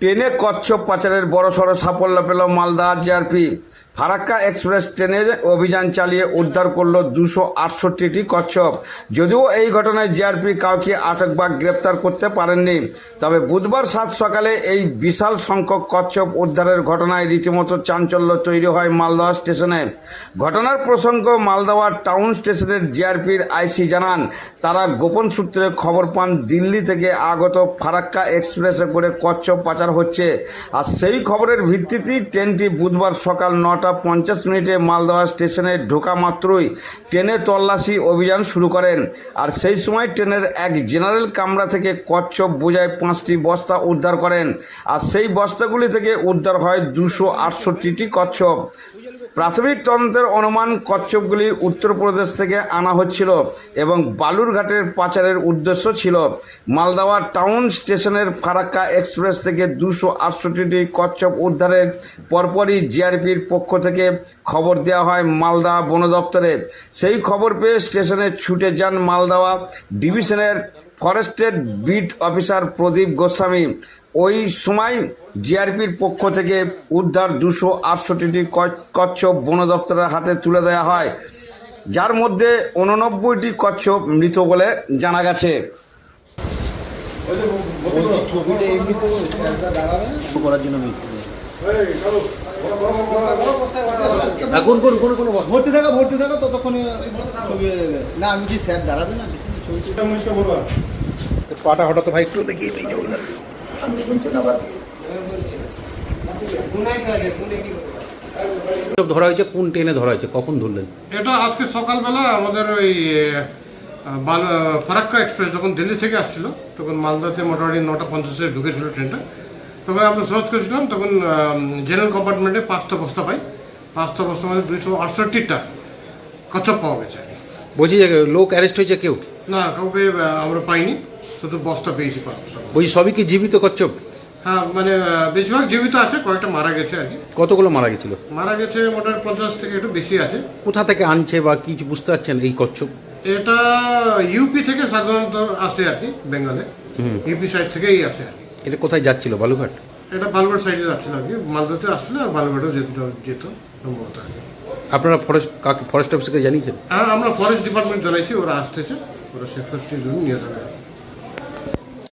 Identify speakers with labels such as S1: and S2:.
S1: ট্রেনে কচ্ছপ পাচারের বড়সড় সাফল্য পেল মালদা জিআরপি ফারাক্কা এক্সপ্রেস ট্রেনে অভিযান চালিয়ে উদ্ধার করল দুশো আটষট্টিটি কচ্ছপ। যদিও এই ঘটনায় জিআরপি কাউকে আটক বা গ্রেপ্তার করতে পারেননি। তবে বুধবার সাত সকালে এই বিশাল সংখ্যক কচ্ছপ উদ্ধারের ঘটনায় রীতিমতো চাঞ্চল্য তৈরি হয় মালদহ স্টেশনে। ঘটনার প্রসঙ্গ মালদাওয়ার টাউন স্টেশনের জিআরপির আইসি জানান, তারা গোপন সূত্রে খবর পান দিল্লি থেকে আগত ফারাক্কা এক্সপ্রেসে করে কচ্ছপ পাচার হচ্ছে। আর সেই খবরের ভিত্তিতেই ট্রেনটি বুধবার সকাল নটা পঞ্চাশ মিনিটে মালদহ স্টেশনে ঢোকা মাত্রই ট্রেনে তল্লাশি অভিযান শুরু করেন। আর সেই সময় ট্রেনের এক জেনারেল কামরা থেকে কচ্ছপ বোঝায় পাঁচটি বস্তা উদ্ধার করেন। আর সেই বস্তাগুলি থেকে উদ্ধার হয় দুশো আটষট্টিটি কচ্ছপ। প্রাথমিক তদন্তের অনুমান কচ্ছপগুলি উত্তরপ্রদেশ থেকে আনা হচ্ছিল এবং বালুরঘাটের পাচারের উদ্দেশ্য ছিল মালদাওয়া টাউন স্টেশনের ফারাক্কা এক্সপ্রেস থেকে দুশো আটষট্টিটি কচ্ছপ উদ্ধারের পরপরই জিআরপির পক্ষ থেকে খবর দেওয়া হয় মালদা বন দপ্তরে। সেই খবর পেয়ে স্টেশনে ছুটে যান মালদাওয়া ডিভিশনের ফরেস্টের বিট অফিসার প্রদীপ গোস্বামী। ওই সময় জিআরপির পক্ষ থেকে উদ্ধার দুশো আটষট্টিটি কচ্ছপ বন দপ্তরের হাতে তুলে দেওয়া হয়। যার মধ্যে উননব্বইটি কচ্ছপ মৃত বলে জানা গেছে।
S2: করার জন্য মিথ্যে কোন কোন কোন কোন
S3: ভর্তি থাকা ভর্তি থাকা ততক্ষণে ছবি না আমি কি স্যার দাঁড়াবে না? ছবি
S2: পাটা হঠাৎ ভাই একটু দেখি ধরা হয়েছে কোন ট্রেনে ধরা হয়েছে? কখন ধরলেন?
S4: এটা আজকে সকালবেলা আমাদের ওই ফারাক্কা এক্সপ্রেস যখন দিল্লি থেকে আসছিল তখন মালদাতে মোটামুটি নটা পঞ্চাশে ঢুকেছিল ট্রেনটা তখন আমরা সার্চ করেছিলাম তখন জেনারেল কম্পার্টমেন্টে পাঁচটা বস্তা পাই। পাঁচটা বস্তা মধ্যে দুইশো আটষট্টিটা কচ্ছপ পাওয়া গেছে।
S2: বলছি লোক অ্যারেস্ট হয়েছে কেউ?
S4: না কাউকে আমরা পাইনি। শুধু বস্তা পেয়েছি
S2: বলছি সবই কি জীবিত কচ্ছপ?
S4: হ্যাঁ মানে বেশিরভাগ জীবিত আছে কয়েকটা মারা গেছে আর কি।
S2: কতগুলো মারা গেছিল?
S4: মারা গেছে মোটামুটি পঞ্চাশ থেকে একটু বেশি আছে।
S2: কোথা থেকে আনছে বা কিছু বুঝতে পারছেন এই কচ্ছপ?
S4: এটা ইউপি থেকে সাধারণত আসে আর কি বেঙ্গলে। ইউপি সাইড থেকেই আসে আর কি।
S2: এটা কোথায় যাচ্ছিল বালুঘাট
S4: এটা বালুঘাট সাইডে যাচ্ছিল আর কি মালদাতে আসছিল আর বালুঘাটও যেত যেত সম্ভবত আর কি।
S2: আপনারা ফরেস্ট ফরেস্ট অফিসকে জানিয়েছেন?
S4: হ্যাঁ আমরা ফরেস্ট ডিপার্টমেন্ট জানাইছি ওরা আসতেছে ওরা সেফেস্টির জন্য নিয়ে যাবে।